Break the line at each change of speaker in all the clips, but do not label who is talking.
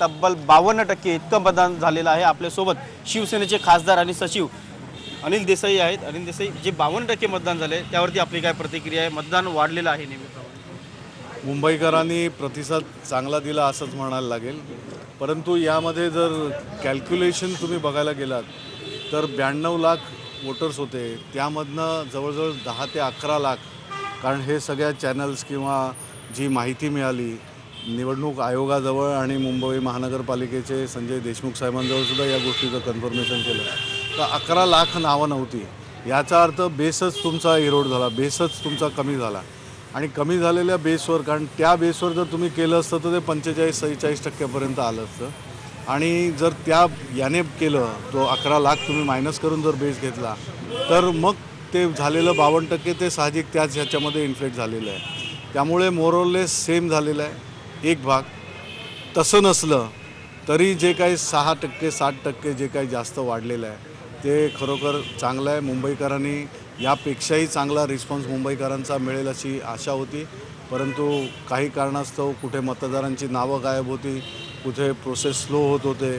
तब्बल बावन्न टक्के इतकं मतदान झालेलं आहे आपल्यासोबत शिवसेनेचे खासदार आणि सचिव अनिल देसाई आहेत. अनिल देसाई जे बावन्न टक्के मतदान झाले त्यावरती आपली काय प्रतिक्रिया आहे? मतदान वाढलेलं आहे नेहमी
मुंबईकरांनी प्रतिसाद चांगला दिला असंच म्हणायला लागेल. परंतु यामध्ये जर कॅल्क्युलेशन तुम्ही बघायला गेलात तर ब्याण्णव लाख वोटर्स होते. त्यामधनं जवळजवळ दहा ते अकरा लाख कारण हे सगळ्या चॅनल्स किंवा जी माहिती मिळाली निवडणूक आयोगाजवळ आणि मुंबई महानगरपालिकेचे संजय देशमुख साहेबांजवळ सुद्धा या गोष्टीचं कन्फर्मेशन केलं. तर अकरा लाख नावं नव्हती. याचा अर्थ बेसच तुमचा इरोड झाला बेसच तुमचा कमी झाला. आणि कमी झालेल्या बेसवर कारण त्या बेसवर जर तुम्ही केलं असतं तर ते पंचेचाळीस सेहेचाळीस टक्क्यापर्यंत आलं असतं. आणि जर त्या याने केलं तो अकरा लाख तुम्ही मायनस करून जर बेस घेतला तर मग ते झालेलं बावन्न टक्के ते साहजिक त्याच ह्याच्यामध्ये इन्फ्लेक्ट झालेलं आहे. त्यामुळे मोरलेस सेम झालेलं आहे. एक भाग. तसं नसलं तरी जे काही सहा टक्के सात टक्के जे काही जास्त वाढलेलं आहे ते खरोखर चांगलं आहे. मुंबईकरांनी यापेक्षाही चांगला रिस्पॉन्स मुंबईकरांचा मिळेल अशी आशा होती. परंतु काही कारणास्तव कुठे मतदारांची नावं गायब होती कुठे प्रोसेस स्लो होत होते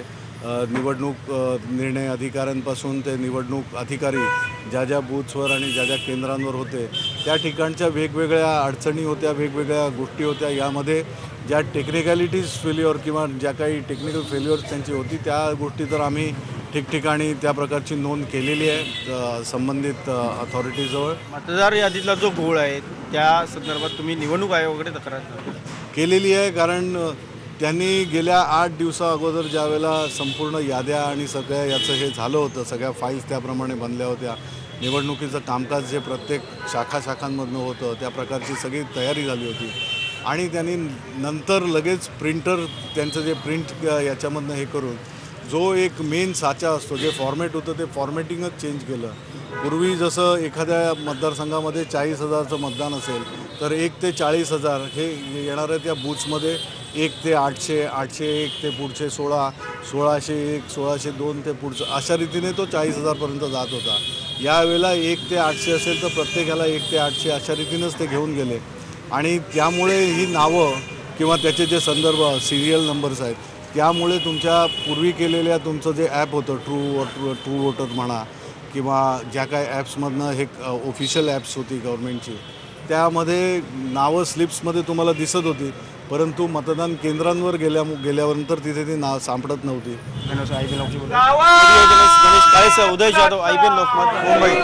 निवडणूक निर्णय अधिकाऱ्यांपासून ते निवडणूक अधिकारी ज्या ज्या बूथ्सवर आणि ज्या ज्या केंद्रांवर होते त्या ठिकाणच्या वेगवेगळ्या अडचणी होत्या वेगवेगळ्या गोष्टी होत्या यामध्ये ज्या टेक्निकॅलिटीज फेल्युअर किंवा ज्या काही टेक्निकल फेल्युअर्स त्यांची होती त्या गोष्टी तर आम्ही ठिकठिकाणी त्या प्रकारची नोंद केलेली आहे संबंधित अथॉरिटीजवळ
मतदार यादीतला जो घोळ आहे त्या संदर्भात तुम्ही निवडणूक आयोगाकडे तक्रार करा.
केलेली आहे कारण त्यांनी गेल्या आठ दिवसा अगोदर ज्यावेळेला संपूर्ण याद्या आणि सगळ्या याचं हे झालं होतं सगळ्या फाईल्स त्याप्रमाणे बनल्या होत्या निवडणुकीचं कामकाज जे प्रत्येक शाखा शाखांमधनं होतं त्या प्रकारची सगळी तयारी झाली होती. आणि त्यांनी नंतर लगेच प्रिंटर त्यांचं जे प्रिंट याच्यामधनं हे करून जो एक मेन साचा असतो जे फॉर्मॅट होतं ते फॉर्मॅटिंगच चेंज केलं. पूर्वी जसं एखाद्या मतदारसंघामध्ये चाळीस हजारचं मतदान असेल तर एक ते चाळीस हजार हे येणाऱ्या त्या बूथ्समध्ये एक ते आठशे आठशे एक ते पुढचे सोळा सोळाशे एक सोळाशे दोन ते पुढचं अशा रीतीने तो चाळीस हजारपर्यंत जात होता. यावेळेला एक ते आठशे असेल तर प्रत्येकाला एक ते आठशे अशा रीतीनंच ते घेऊन गेले. आणि त्यामुळे ही नावं किंवा त्याचे जे संदर्भ सिरियल नंबर्स आहेत त्यामुळे तुमच्या पूर्वी केलेल्या तुमचं जे ॲप होतं ट्रू वॉटर ट्रू वोटर म्हणा किंवा ज्या काय ॲप्समधनं हे ऑफिशियल ॲप्स होती गव्हर्मेंटची त्यामध्ये नावं स्लिप्समध्ये तुम्हाला दिसत होती परंतु मतदान केंद्रांवर गेल्या गेल्यानंतर तिथे ती नाव सापडत नव्हती.
Ganesh I P L Ganesh Ganesh काळेसह Uday Jadhav I P L Lokmat Mumbai.